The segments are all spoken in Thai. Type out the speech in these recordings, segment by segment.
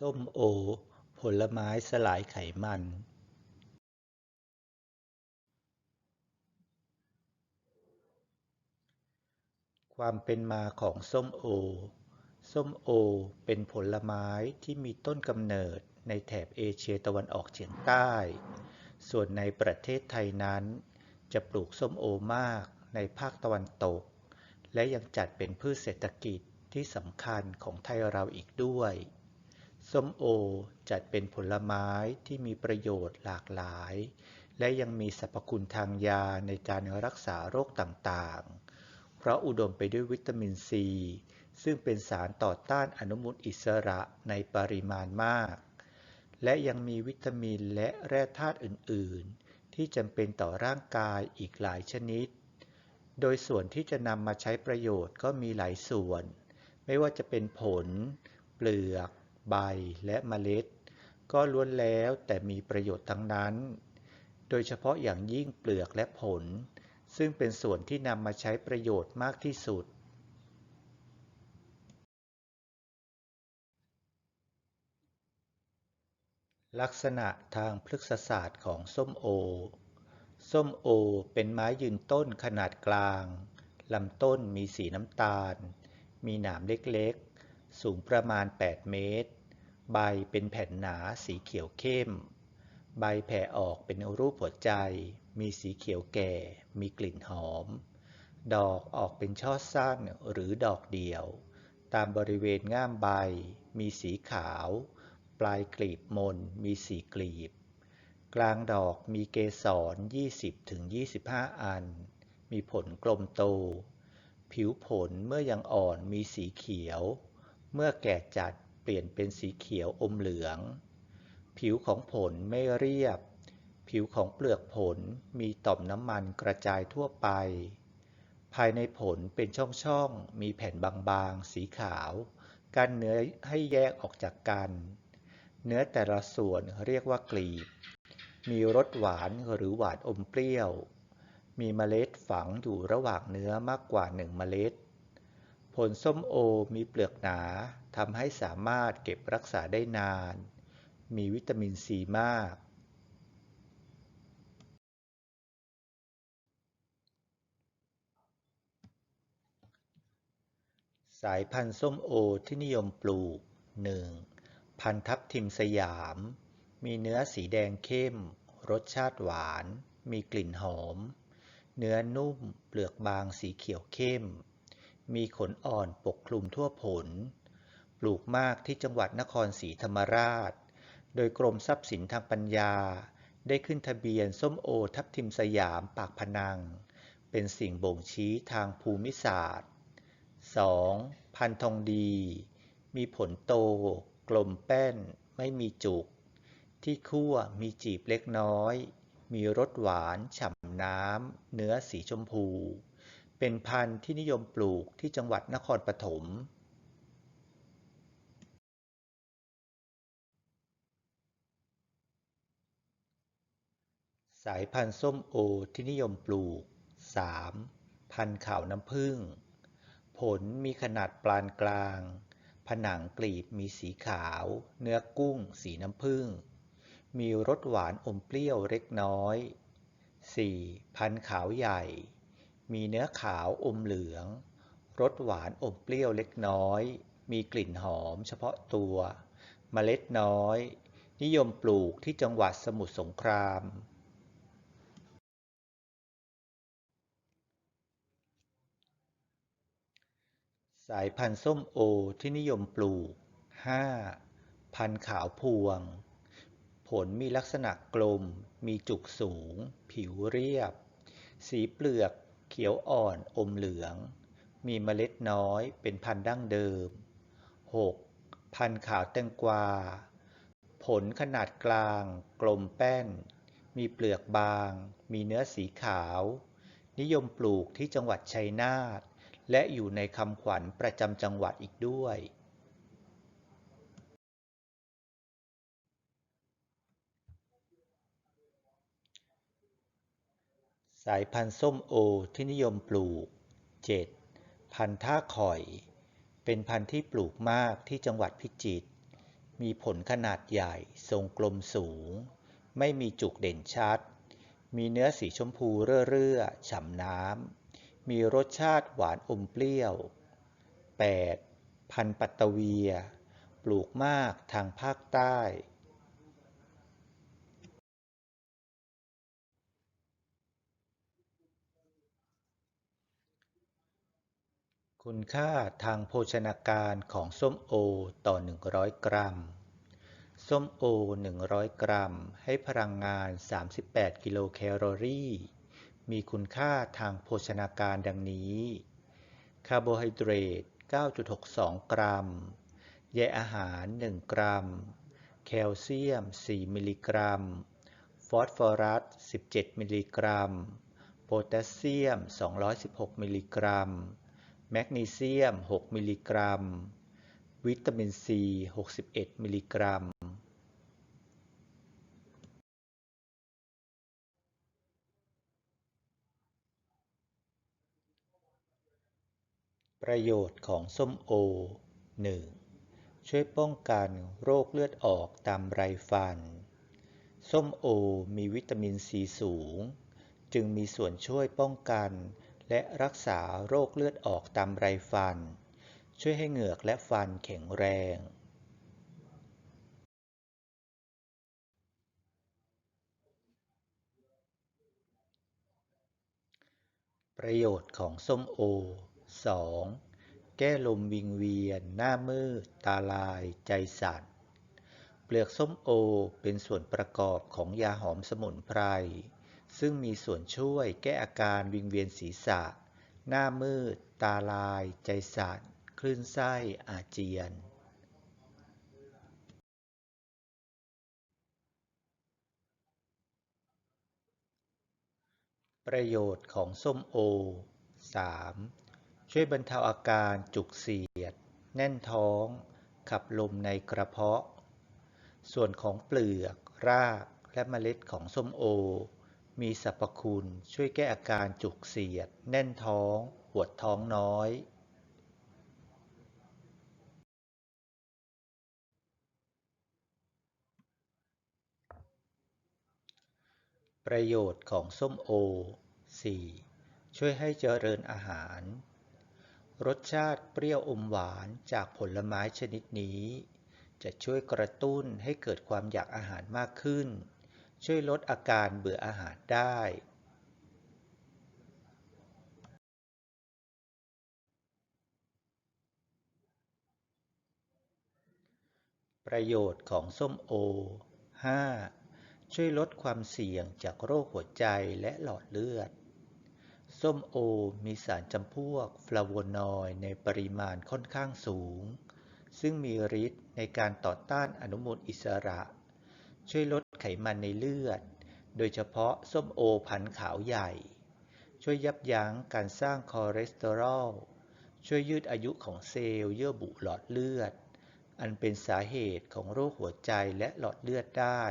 ส้มโอ ผลไม้สลายไขมันความเป็นมาของส้มโอ ส้มโอเป็นผลไม้ที่มีต้นกำเนิดในแถบเอเชียตะวันออกเฉียงใต้ ส่วนในประเทศไทยนั้น จะปลูกส้มโอมากในภาคตะวันตก และยังจัดเป็นพืชเศรษฐกิจที่สำคัญของไทยเราอีกด้วย ส้มโอจัดเป็นผลไม้ที่มีประโยชน์หลากหลาย และยังมีสรรพคุณทางยาในการรักษาโรคต่างๆ เพราะอุดมไปด้วยวิตามินซี ซึ่งเป็นสารต่อต้านอนุมูลอิสระในปริมาณมาก และยังมีวิตามินและแร่ธาตุอื่นๆ ที่จำเป็นต่อร่างกายอีกหลายชนิด โดยส่วนที่จะนำมาใช้ประโยชน์ก็มีหลายส่วน ไม่ว่าจะเป็นผล เปลือก ใบและเมล็ด ก็ล้วนแล้วแต่มีประโยชน์ทั้งนั้น โดยเฉพาะอย่างยิ่งเปลือกและผล ซึ่งเป็นส่วนที่นำมาใช้ประโยชน์มากที่สุด ลักษณะทางพฤกษศาสตร์ของส้มโอ ส้มโอเป็นไม้ยืนต้นขนาดกลางลำต้นมีสีน้ำตาล มีหนามเล็ก สูงประมาณ 8 เมตร ใบเป็นแผ่นหนาสีเขียวเข้ม ใบแผ่ออกเป็นรูปหัวใจ มีสีเขียวแก่ มีกลิ่นหอม ดอกออกเป็นช่อสั้นหรือดอกเดี่ยว ตามบริเวณง่ามใบ มีสีขาว ปลายกลีบมน มีสีกลีบ กลางดอกมีเกสร 20-25 อัน มีผลกลมโต ผิวผลเมื่อยังอ่อนมีสีเขียว เมื่อแก่จัดเปลี่ยนเป็นสีเขียวอมเหลือง ผิวของผลไม่เรียบ ผิวของเปลือกผลมีต่อมน้ำมันกระจายทั่วไป ภายในผลเป็นช่องๆ มีแผ่นบางๆ สีขาว กั้นเนื้อให้แยกออกจากกัน เนื้อแต่ละส่วนเรียกว่ากลีบ มีรสหวานหรือหวานอมเปรี้ยว มีเมล็ดฝังอยู่ระหว่างเนื้อมากกว่าหนึ่งเมล็ด ผลส้มโอมีเปลือกหนาทำให้สามารถเก็บรักษาได้นาน มีวิตามินซีมาก สายพันธุ์ส้มโอที่นิยมปลูก 1. พันธุ์ทับทิมสยาม มีเนื้อสีแดงเข้ม รสชาติหวาน มีกลิ่นหอม เนื้อนุ่ม เปลือกบางสีเขียวเข้ม มีขนอ่อนปกคลุมทั่วผล ปลูกมากที่จังหวัดนครศรีธรรมราช โดยกรมทรัพย์สินทางปัญญา ได้ขึ้นทะเบียนส้มโอทับทิมสยามปากพนัง เป็นสิ่งบ่งชี้ทางภูมิศาสตร์ 2. พันธุ์ทองดี มีผลโต กลมแป้น ไม่มีจุก ที่คั่วมีจีบเล็กน้อย มีรสหวานฉ่ำน้ำ เนื้อสีชมพู เป็นพันธุ์ที่นิยมปลูกที่จังหวัดนครปฐมสายพันธุ์ส้มโอที่นิยมปลูก 3. พันธุ์ขาวน้ำผึ้ง ผลมีขนาดปานกลาง ผนังกลีบมีสีขาว เนื้อกุ้งสีน้ำผึ้ง มีรสหวานอมเปรี้ยวเล็กน้อย 4. พันธุ์ขาวใหญ่ มีเนื้อขาวอมเหลือง รสหวานอมเปรี้ยวเล็กน้อย มีกลิ่นหอมเฉพาะตัว เมล็ดน้อย นิยมปลูกที่จังหวัดสมุทรสงคราม สายพันธุ์ส้มโอที่นิยมปลูก 5. พันธุ์ขาวพวง ผลมีลักษณะกลม มีจุกสูง ผิวเรียบ สีเปลือก เขียวอ่อนอมเหลือง มีเมล็ดน้อยเป็นพันธุ์ดั้งเดิม 6. พันธุ์ขาวแตงกวา ผลขนาดกลาง กลมแป้น มีเปลือกบาง มีเนื้อสีขาว นิยมปลูกที่จังหวัดชัยนาท และอยู่ในคำขวัญประจำจังหวัดอีกด้วย สายพันธุ์ส้มโอที่นิยมปลูก 7. พันธุ์ท่าข่อย เป็นพันธุ์ที่ปลูกมากที่จังหวัดพิจิตร มีผลขนาดใหญ่ทรงกลมสูง ไม่มีจุกเด่นชัด มีเนื้อสีชมพูเรื่อๆฉ่ำน้ำ มีรสชาติหวานอมเปรี้ยว 8. พันธุ์ปัตตเวีย ปลูกมากทางภาคใต้ คุณค่าทางโภชนาการของส้มโอต่อ 100 กรัม ส้มโอ 100 กรัม ให้พลังงาน 38 กิโลแคลอรี่ มีคุณค่าทางโภชนาการดังนี้ คาร์โบไฮเดรต 9.62 กรัม ใยอาหาร 1 กรัม แคลเซียม 4 มิลลิกรัม ฟอสฟอรัส 17 มิลลิกรัม โพแทสเซียม 216 มิลลิกรัม แมกนีเซียม 6 มิลลิกรัม วิตามินซี 61 มิลลิกรัม ประโยชน์ของส้มโอ 1. ช่วยป้องกันโรคเลือดออกตามไรฟัน ส้มโอมีวิตามินซีสูง จึงมีส่วนช่วยป้องกัน และรักษาโรคเลือดออกตามไรฟัน ช่วยให้เหงือกและฟันแข็งแรง ประโยชน์ของส้มโอ 2. แก้ลมวิงเวียน หน้ามืด ตาลาย ใจสั่น เปลือกส้มโอเป็นส่วนประกอบของยาหอมสมุนไพร ซึ่งมีส่วนช่วยแก้อาการวิงเวียนศีรษะ หน้ามืด ตาลาย ใจสั่นคลื่นไส้อาเจียน ประโยชน์ของส้มโอ 3. ช่วยบรรเทาอาการจุกเสียด แน่นท้อง ขับลมในกระเพาะ ส่วนของเปลือก ราก และเมล็ดของส้มโอ มีสรรพคุณช่วยแก้อาการจุกเสียด แน่นท้อง ปวดท้องน้อย ประโยชน์ของส้มโอ 4. ช่วยให้เจริญอาหาร รสชาติเปรี้ยวอมหวานจากผลไม้ชนิดนี้ จะช่วยกระตุ้นให้เกิดความอยากอาหารมากขึ้น ช่วยลดอาการเบื่ออาหารได้ ประโยชน์ของส้มโอ 5. ช่วยลดความเสี่ยงจากโรคหัวใจและหลอดเลือด ส้มโอมีสารจำพวกฟลาโวนอยด์ในปริมาณค่อนข้างสูง ซึ่งมีฤทธิ์ในการต่อต้านอนุมูลอิสระ ช่วยลดไขมันในเลือด โดยเฉพาะส้มโอพันขาวใหญ่ ช่วยยับยั้งการสร้างคอเลสเตอรอล ช่วยยืดอายุของเซลล์เยื่อบุหลอดเลือด อันเป็นสาเหตุของโรคหัวใจและหลอดเลือดได้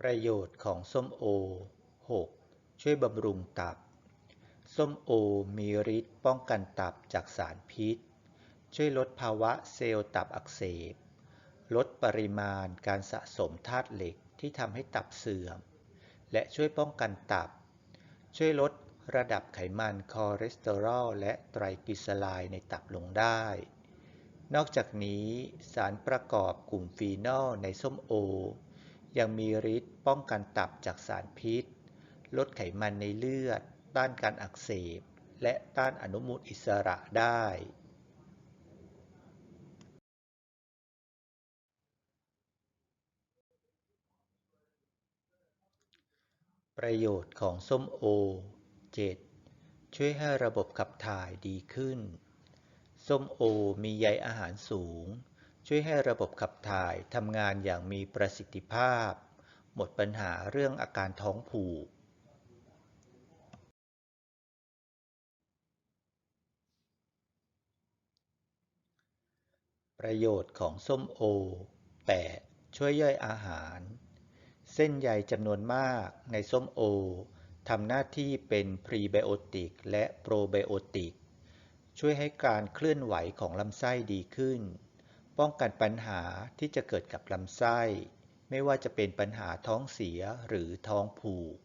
ประโยชน์ของส้มโอ 6. ช่วยบำรุงตับ ส้มโอมีฤทธิ์ป้องกันตับจากสารพิษ ช่วยลดภาวะเซลล์ตับอักเสบ ลดปริมาณการสะสมธาตุเหล็กที่ทำให้ตับเสื่อม และช่วยป้องกันตับ ช่วยลดระดับไขมันคอเลสเตอรอลและไตรกลีเซอไรด์ในตับลงได้ นอกจากนี้สารประกอบกลุ่มฟีนอลในส้มโอ ยังมีฤทธิ์ป้องกันตับจากสารพิษ ลดไขมันในเลือด ต้านการอักเสบ และต้านอนุมูลอิสระได้ ประโยชน์ของส้มโอ 7. ช่วยให้ระบบขับถ่ายดีขึ้น ส้มโอมีใยอาหารสูง ช่วยให้ระบบขับถ่ายทำงานอย่างมีประสิทธิภาพ หมดปัญหาเรื่องอาการท้องผูก ประโยชน์ของส้มโอ 8. ช่วยย่อยอาหาร เส้นใยจำนวนมากในส้มโอทำหน้าที่เป็นพรีไบโอติกและโปรไบโอติก ช่วยให้การเคลื่อนไหวของลำไส้ดีขึ้น ป้องกันปัญหาที่จะเกิดกับลำไส้ ไม่ว่าจะเป็นปัญหาท้องเสียหรือท้องผูก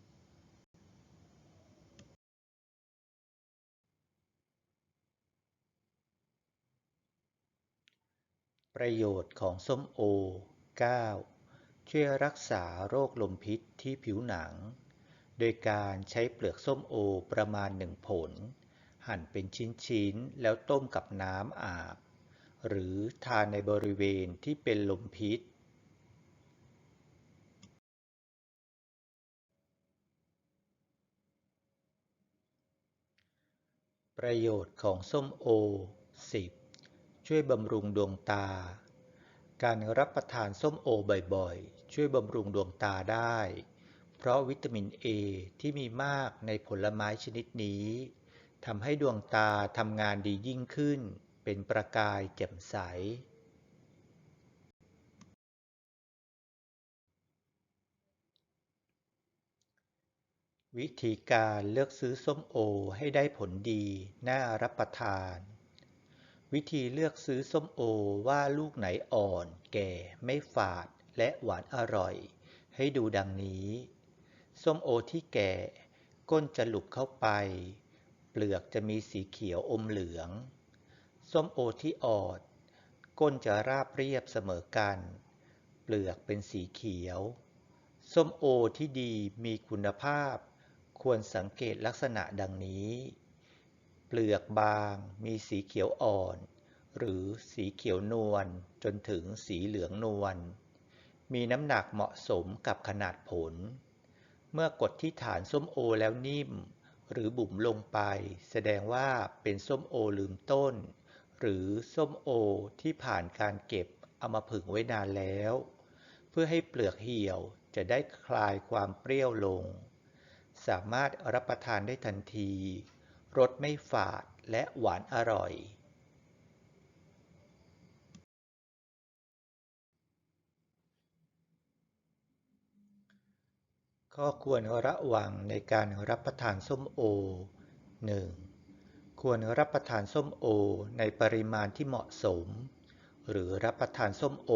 ประโยชน์ของส้มโอ 9. ช่วยรักษาโรคลมพิษที่ผิวหนัง โดยการใช้เปลือกส้มโอประมาณหนึ่งผล หั่นเป็นชิ้นๆ แล้วต้มกับน้ำอาบ หรือทานในบริเวณที่เป็นลมพิษ ประโยชน์ของส้มโอ 10. ช่วยบำรุงดวงตา การรับประทานส้มโอบ่อยๆ ช่วยบำรุงดวงตาได้ เพราะวิตามินเอที่มีมากในผลไม้ชนิดนี้ทำให้ดวงตาทำงานดียิ่งขึ้น เป็นประกายแจ่มใส วิธีการเลือกซื้อส้มโอให้ได้ผลดี น่ารับประทาน วิธีเลือกซื้อส้มโอว่าลูกไหนอ่อน แก่ ไม่ฝาด และหวานอร่อย ให้ดูดังนี้ ส้มโอที่แก่ ก้นจะหลุกเข้าไป เปลือกจะมีสีเขียวอมเหลือง ส้มโอที่อ่อน ก้นจะราบเรียบเสมอกัน เปลือกเป็นสีเขียว ส้มโอที่ดีมีคุณภาพ ควรสังเกตลักษณะดังนี้ เปลือกบาง มีสีเขียวอ่อน หรือสีเขียวนวลจนถึงสีเหลืองนวล มีน้ำหนักเหมาะสมกับขนาดผล เมื่อกดที่ฐานส้มโอแล้วนิ่ม หรือบุ๋มลงไป แสดงว่าเป็นส้มโอลืมต้น หรือส้มโอที่ผ่านการเก็บเอามาผึ่งไว้นานแล้ว เพื่อให้เปลือกเหี่ยวจะได้คลายความเปรี้ยวลง สามารถรับประทานได้ทันที รสไม่ฝาดและหวานอร่อยข้อควรระวังในการรับประทานส้มโอ 1. ควรรับประทานส้มโอในปริมาณที่เหมาะสม หรือรับประทานส้มโอ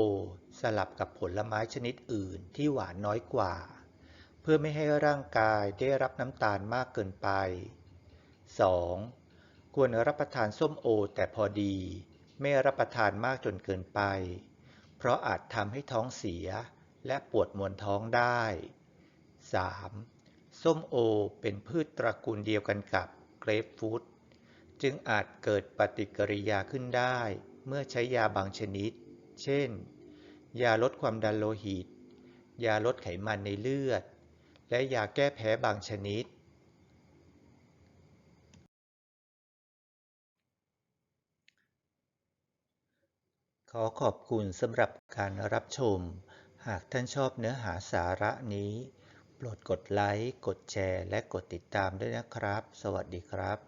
สลับกับผลไม้ชนิดอื่นที่หวานน้อยกว่า เพื่อไม่ให้ร่างกายได้รับน้ำตาลมากเกินไป 2. ควรรับประทานส้มโอแต่พอดี ไม่รับประทานมากจนเกินไป เพราะอาจทำให้ท้องเสียและปวดมวนท้องได้ 3. ส้มโอเป็นพืชตระกูลเดียวกันกับเกรปฟรุตจึงอาจเกิดปฏิกิริยาขึ้นได้ เมื่อใช้ยาบางชนิด เช่น ยาลดความดันโลหิต ยาลดไขมันในเลือด และยาแก้แพ้บางชนิด อขอบคุณสำหรับการรับชม หากท่านชอบเนื้อหาสาระนี้ โปรดกดไลค์ กดแชร์ และกดติดตามด้วยนะครับ สวัสดีครับ